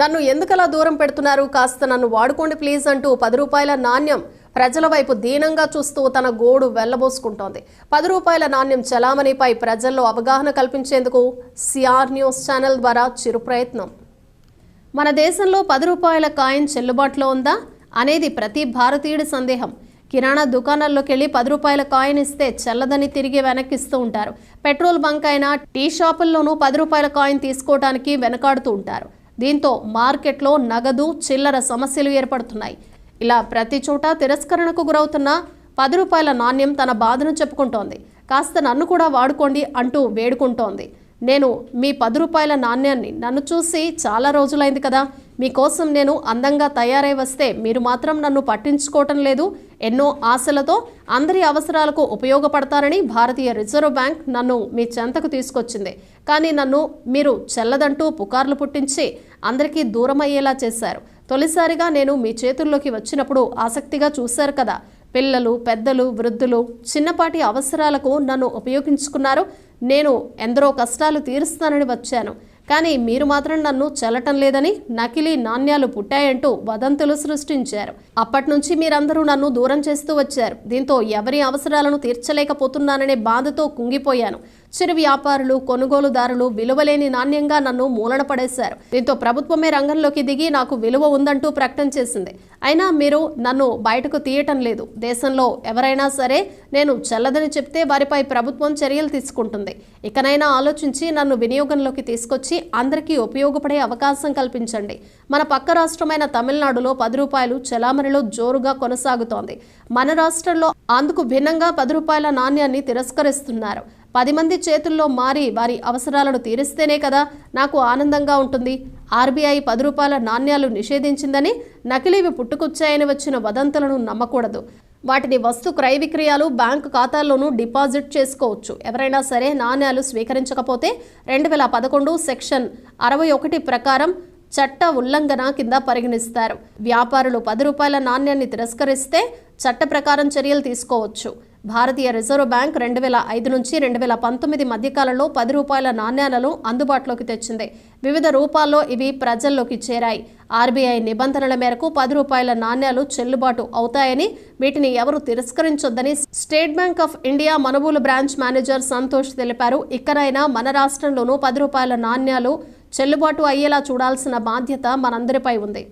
నన్ను ఎందుకలా దూరం పెడుతున్నారు? కాస్త నన్ను వాడుకోండి ప్లీజ్ అంటూ పది రూపాయల నాణ్యం ప్రజల వైపు దీనంగా చూస్తూ తన గోడు వెళ్ళబోసుకుంటోంది పది రూపాయల నాణ్యం చలామణిపై ప్రజల్లో అవగాహన కల్పించేందుకు సిఆర్ న్యూస్ ఛానల్ ద్వారా చిరు ప్రయత్నం. మన దేశంలో పది రూపాయల కాయిన్ చెల్లుబాటులో ఉందా? అనేది ప్రతి భారతీయుడి సందేహం. కిరాణా దుకాణాల్లోకి వెళ్ళి పది రూపాయల కాయిన్ ఇస్తే చల్లదని తిరిగి వెనక్కిస్తూ ఉంటారు. పెట్రోల్ బంక్ అయినా టీ షాపుల్లోనూ పది రూపాయల కాయిన్ తీసుకోవడానికి వెనకాడుతూ ఉంటారు. దీంతో మార్కెట్లో నగదు చిల్లర సమస్యలు ఏర్పడుతున్నాయి. ఇలా ప్రతి చోట తిరస్కరణకు గురవుతున్న పది రూపాయల నాణ్యం తన బాధను చెప్పుకుంటోంది. కాస్త నన్ను కూడా వాడుకోండి అంటూ వేడుకుంటోంది. నేను మీ పది రూపాయల నాణ్యాన్ని నన్ను చూసి చాలా రోజులైంది కదా మీకోసం నేను అందంగా తయారై వస్తే మీరు మాత్రం నన్ను పట్టించుకోవటం లేదు. ఎన్నో ఆశలతో అందరి అవసరాలకు ఉపయోగపడతారని భారతీయ రిజర్వ్ బ్యాంక్ నన్ను మీ చెంతకు తీసుకొచ్చింది. కానీ నన్ను మీరు చెల్లదంటూ పుకార్లు పుట్టించి అందరికీ దూరం అయ్యేలా చేశారు. తొలిసారిగా నేను మీ చేతుల్లోకి వచ్చినప్పుడు ఆసక్తిగా చూశారు కదా. పిల్లలు పెద్దలు వృద్ధులు చిన్నపాటి అవసరాలకు నన్ను ఉపయోగించుకున్నారు. నేను ఎందరో కష్టాలు తీరుస్తానని వచ్చాను. కానీ మీరు మాత్రం నన్ను చల్లటం లేదని నకిలీ నాణ్యాలు పుట్టాయంటూ వదంతులు సృష్టించారు. అప్పటి నుంచి మీరందరూ నన్ను దూరం చేస్తూ వచ్చారు. దీంతో ఎవరి అవసరాలను తీర్చలేకపోతున్నాననే బాధతో కుంగిపోయాను. చిరు వ్యాపారులు కొనుగోలుదారులు విలువలేని నాణ్యంగా నన్ను మూలన పడేశారు. దీంతో ప్రభుత్వమే రంగంలోకి దిగి నాకు విలువ ఉందంటూ ప్రకటన చేసింది. అయినా మీరు నన్ను బయటకు తీయటం లేదు. దేశంలో ఎవరైనా సరే నేను చల్లదని చెప్తే వారిపై ప్రభుత్వం చర్యలు తీసుకుంటుంది. ఇకనైనా ఆలోచించి నన్ను వినియోగంలోకి తీసుకొచ్చి అందరికీ ఉపయోగపడే అవకాశం కల్పించండి. మన పక్క రాష్ట్రమైన తమిళనాడులో పది రూపాయలు చలామణిలో జోరుగా కొనసాగుతోంది. మన రాష్ట్రంలో అందుకు భిన్నంగా పది రూపాయల నాణ్యాన్ని తిరస్కరిస్తున్నారు. పది మంది చేతుల్లో మారి వారి అవసరాలను తీరిస్తేనే కదా నాకు ఆనందంగా ఉంటుంది. ఆర్బీఐ పది రూపాయల నాణ్యాలు నిషేధించిందని నకిలీవి పుట్టుకొచ్చాయని వచ్చిన వదంతులను నమ్మకూడదు. వాటిని వస్తు క్రయ విక్రయాలు బ్యాంకు ఖాతాల్లోనూ డిపాజిట్ చేసుకోవచ్చు. ఎవరైనా సరే నాణ్యాలు స్వీకరించకపోతే రెండు వేల పదకొండు సెక్షన్ అరవై ఒకటి ప్రకారం చట్ట ఉల్లంఘన కింద పరిగణిస్తారు. వ్యాపారులు పది రూపాయల నాణ్యాన్ని తిరస్కరిస్తే చట్ట ప్రకారం చర్యలు తీసుకోవచ్చు. భారతీయ రిజర్వ్ బ్యాంక్ రెండు వేల ఐదు నుంచి రెండు వేల పంతొమ్మిది మధ్యకాలంలో పది రూపాయల నాణ్యాలను అందుబాటులోకి తెచ్చింది. వివిధ రూపాల్లో ఇవి ప్రజల్లోకి చేరాయి. ఆర్బీఐ నిబంధనల మేరకు పది రూపాయల నాణ్యాలు చెల్లుబాటు అవుతాయని వీటిని ఎవరు తిరస్కరించొద్దని State Bank of India Manubolu branch manager Santosh తెలిపారు. ఇక్కడైనా మన రాష్ట్రంలోనూ పది రూపాయల నాణ్యాలు చెల్లుబాటు అయ్యేలా చూడాల్సిన బాధ్యత మనందరిపై ఉంది.